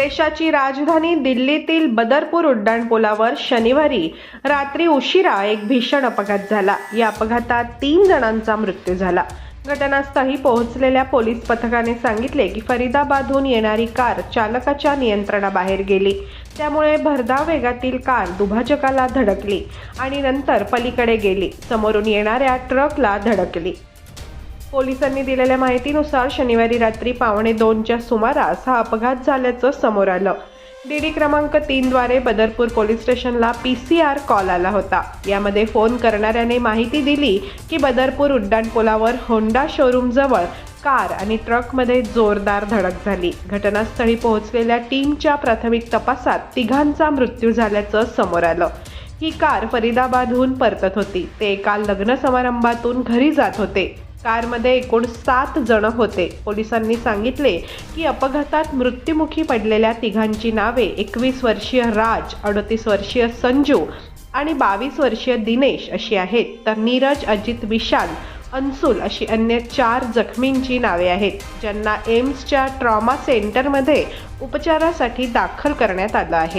देशाची राजधानी दिल्लीतील बदरपूर उड्डाणपुलावर शनिवारी रात्री उशिरा एक भीषण अपघात झाला. या अपघातात तीन जणांचा मृत्यू झाला. घटनास्थळी पोहोचलेल्या पोलीस पथकाने सांगितले की फरीदाबादहून येणारी कार चालकाच्या नियंत्रणाबाहेर गेली. त्यामुळे भरधाव वेगातील कार दुभाजकाला धडकली आणि नंतर पलीकडे गेली. समोरून येणाऱ्या ट्रकला धडकली. पोलिसांनी दिलेल्या माहितीनुसार शनिवारी रात्री पावणे दोनच्या सुमारास हा अपघात झाल्याचं समोर आलं. डीडी क्रमांक तीनद्वारे बदरपूर पोलीस स्टेशनला पी सी आर कॉल आला होता. यामध्ये फोन करणाऱ्याने माहिती दिली की बदरपूर उड्डाणपुलावर होंडा शोरूमजवळ कार आणि ट्रकमध्ये जोरदार धडक झाली. घटनास्थळी पोहोचलेल्या टीमच्या प्राथमिक तपासात तिघांचा मृत्यू झाल्याचं समोर आलं. ही कार फरीदाबादहून परतत होती. ते एका लग्न समारंभातून घरी जात होते. कारमध्ये एकूण सात जण होते. पोलिसांनी सांगितले की अपघातात मृत्युमुखी पडलेल्या तिघांची नावे एकवीस वर्षीय राज अडतीस वर्षीय संजू आणि बावीस वर्षीय दिनेश अशी आहेत. तर नीरज अजित विशाल अन्सुल अशी अन्य चार जखमींची नावे आहेत ज्यांना एम्सच्या ट्रॉमा सेंटरमध्ये उपचारासाठी दाखल करण्यात आलं आहे.